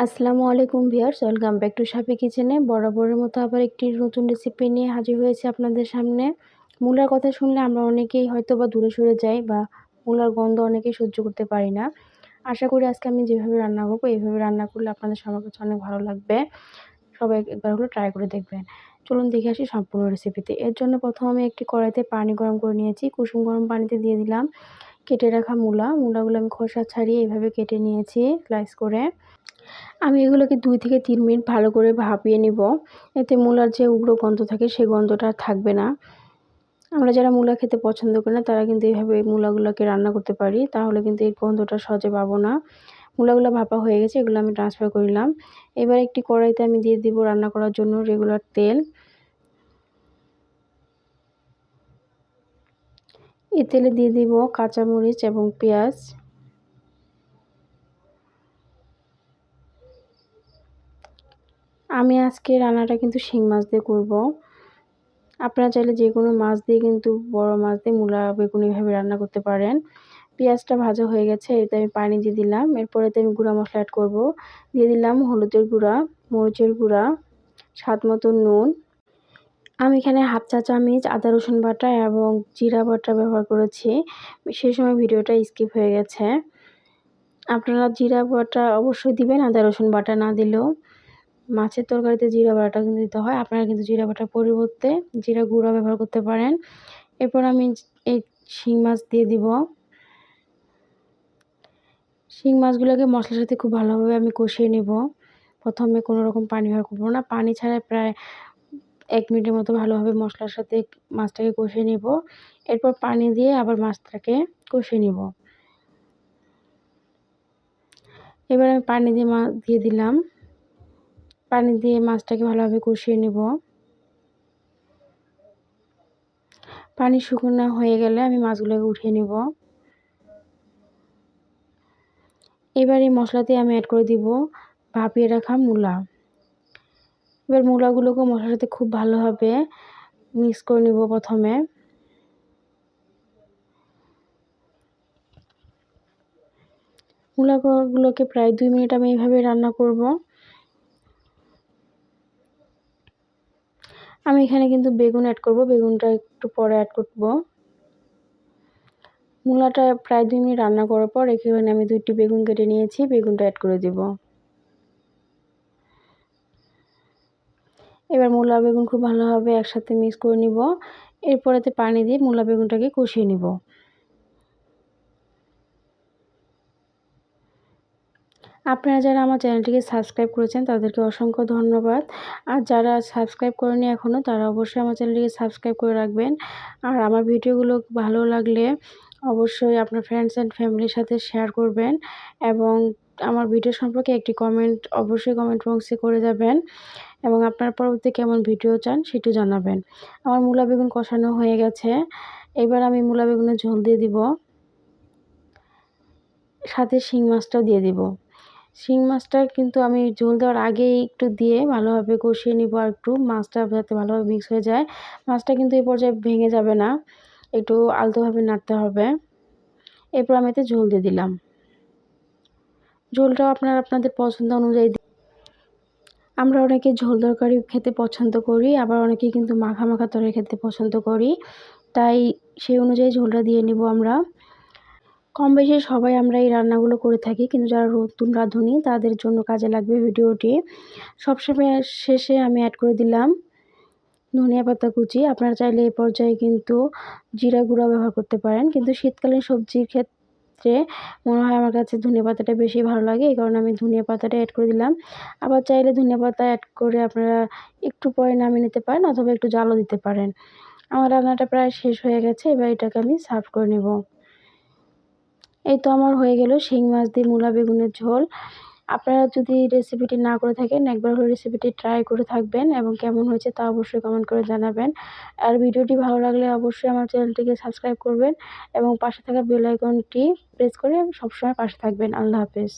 আসসালামু আলাইকুম viewers welcome back to Sapi কিচেনে। বরাবরের মতো আবার একটি নতুন রেসিপি নিয়ে হাজির হয়েছে আপনাদের সামনে। মূলার কথা শুনলে আমরা অনেকেই হয়তো বা দূরে সরে যাই বা মূলার গন্ধ অনেকেই সহ্য করতে পারি না। আশা করি আজকে আমি যেভাবে রান্না করব, এইভাবে রান্না করলে আপনাদের সবার কাছে অনেক ভালো লাগবে। সবাই একবার হলো ট্রাই করে দেখবেন। চলুন দেখে আসি সম্পূর্ণ রেসিপিতে এর জন্য প্রথম আমি একটি কড়াইতে পানি গরম করে নিয়েছি। কুসুম গরম পানিতে দিয়ে দিলাম। কেটে রাখা মূলা। মূলাগুলো আমি খোসা ছাড়িয়ে এইভাবে কেটে নিয়েছি স্লাইস করে। আমি এগুলোকে দুই থেকে তিন মিনিট ভালো করে ভাপিয়ে নিব। এতে মূলার যে উগ্র গন্ধ থাকে সেই গন্ধটা আর থাকবে না। আমরা যারা মূলা খেতে পছন্দ করি না, তারা কিন্তু এইভাবে মূলাগুলোকে রান্না করতে পারি। তাহলে কিন্তু এই গন্ধটা সহজে পাবো না। মূলাগুলো ভাপা হয়ে গেছে, এগুলো আমি ট্রান্সফার করলাম এবার একটি কড়াইতে আমি দিয়ে দিব রান্না করার জন্য রেগুলার তেল। এ দিয়ে দিব কাঁচামরিচ এবং পেঁয়াজ। আমি আজকে রান্নাটা কিন্তু শিং মাছ দিয়ে করব। আপনারা চাইলে যে কোনো মাছ দিয়ে কিন্তু বড় মাছ দিয়ে মূলা, বেগুন এইভাবে রান্না করতে পারেন। পেঁয়াজটা ভাজা হয়ে গেছে, এতে আমি পানি দিয়ে দিলাম। এরপরে আমি গুঁড়া মশলা অ্যাড করব। দিয়ে দিলাম হলুদের গুঁড়া, মরিচের গুঁড়া, স্বাদ মতো নুন আমি এখানে হাফ চা চামচ, আদা রসুন বাটা এবং জিরা বাটা ব্যবহার করেছি। সেই সময় ভিডিওটা স্কিপ হয়ে গেছে। আপনারা জিরা বাটা অবশ্যই দিবেন, আদা রসুন বাটা না দিলেও। মাছের তরকারিতে জিরা বাটা কিন্তু দিতে হয়, আপনারা কিন্তু জিরা বাটার পরিবর্তে জিরা গুঁড়া ব্যবহার করতে পারেন। এরপর আমি এই শিং মাছ দিয়ে দিব। শিং মাছগুলোকে মশলার সাথে খুব ভালোভাবে আমি কষিয়ে নেব। প্রথমে কোনো রকম পানি ব্যবহার করব না। পানি ছাড়া প্রায় এক মিনিটের মতো ভালোভাবে মশলার সাথে মাছটাকে কষিয়ে নেব। এরপর পানি দিয়ে আবার মাছটাকে কষিয়ে নেব। এবার আমি পানি দিয়ে মা দিয়ে দিলাম। পানি দিয়ে মাছটাকে ভালোভাবে কষিয়ে নেব। পানি শুকনো হয়ে গেলে আমি মাছগুলোকে উঠিয়ে নেব। এবার এই মশলাতে আমি অ্যাড করে দিব ভাপিয়ে রাখা মূলা। এবার মূলাগুলোকে মশলার সাথে খুব ভালোভাবে মিক্স করে নেব প্রথমে। মূলাগুলোকে প্রায় দুই মিনিট আমি এইভাবে রান্না করব। আমি এখানে কিন্তু বেগুন অ্যাড করব, বেগুনটা একটু পরে অ্যাড করব। মূলাটা প্রায় দুই মিনিট রান্না করার পর এখানে আমি দুইটি বেগুন কেটে নিয়েছি, বেগুনটা অ্যাড করে দেব। এবার মূলা বেগুন খুব ভালোভাবে একসাথে মিক্স করে নিব। এরপরেতে পানি দিয়ে মূলা বেগুনটাকে কষিয়ে নিব। আপনারা যারা আমার চ্যানেলটিকে সাবস্ক্রাইব করেছেন, তাদেরকে অসংখ্য ধন্যবাদ। আর যারা সাবস্ক্রাইব করেনি এখনও তারা অবশ্যই আমার চ্যানেলটিকে সাবস্ক্রাইব করে রাখবেন। আর আমার ভিডিওগুলো ভালো লাগলে অবশ্যই আপনার ফ্রেন্ডস অ্যান্ড ফ্যামিলির সাথে শেয়ার করবেন এবং আমার ভিডিও সম্পর্কে একটি কমেন্ট অবশ্যই কমেন্ট বক্সে করে যাবেন এবং আপনার পরবর্তী কেমন ভিডিও চান সেটি জানাবেন। আমার মূলা বেগুন কষানো হয়ে গেছে। এবার আমি মূলা বেগুনের ঝোল দিয়ে দিব। সাথে শিং মাছটাও দিয়ে দিব। শিং মাছটা কিন্তু আমি ঝোল দেওয়ার আগেই একটু দিয়ে ভালোভাবে কষিয়ে নিব আর একটু। মাছটা যাতে ভালোভাবে মিক্স হয়ে যায়। মাছটা কিন্তু এই পর্যায়ে ভেঙে যাবে না। একটু আলতোভাবে নাড়তে হবে। এরপর আমি এতে ঝোল দিয়ে দিলাম। ঝোলটাও আপনারা আপনাদের পছন্দ অনুযায়ী আমরা অনেকে ঝোল তরকারি খেতে পছন্দ করি, আবার অনেকে কিন্তু মাখা মাখা তরকারি খেতে পছন্দ করি। তাই সেই অনুযায়ী ঝোলটা দিয়ে নিব আমরা। কম বেশি সবাই আমরা এই রান্নাগুলো করে থাকি, কিন্তু যারা নতুন রাঁধুনি তাদের জন্য কাজে লাগবে ভিডিওটি। সবসময় শেষে আমি অ্যাড করে দিলাম ধনিয়া পাতা কুচি। আপনারা চাইলে এই পর্যায়ে কিন্তু জিরা গুঁড়া ব্যবহার করতে পারেন, কিন্তু শীতকালীন সবজির ক্ষেত্রে মনে হয় আমার কাছে ধনিয়া পাতাটা বেশি ভালো লাগে, এই কারণে আমি ধনিয়া পাতাটা অ্যাড করে দিলাম। আবার চাইলে ধনিয়া পাতা অ্যাড করে আপনারা একটু পরে নামিয়ে নিতে পারেন অথবা একটু জালও দিতে পারেন। আমার রান্নাটা প্রায় শেষ হয়ে গেছে, এবার এটাকে আমি সার্ভ করে নেব। এই তো আমার হয়ে গেল শিং মাছ দিয়ে মূলা বেগুনের ঝোল। আপনারা যদি রেসিপিটি না করে থাকেন, একবার হলে রেসিপিটি ট্রাই করে থাকবেন এবং কেমন হয়েছে তা অবশ্যই কমেন্ট করে জানাবেন। আর ভিডিওটি ভালো লাগলে অবশ্যই আমার চ্যানেলটিকে সাবস্ক্রাইব করবেন এবং পাশে থাকা বেল আইকনটি প্রেস করে সবসময় পাশে থাকবেন। আল্লাহ হাফেজ।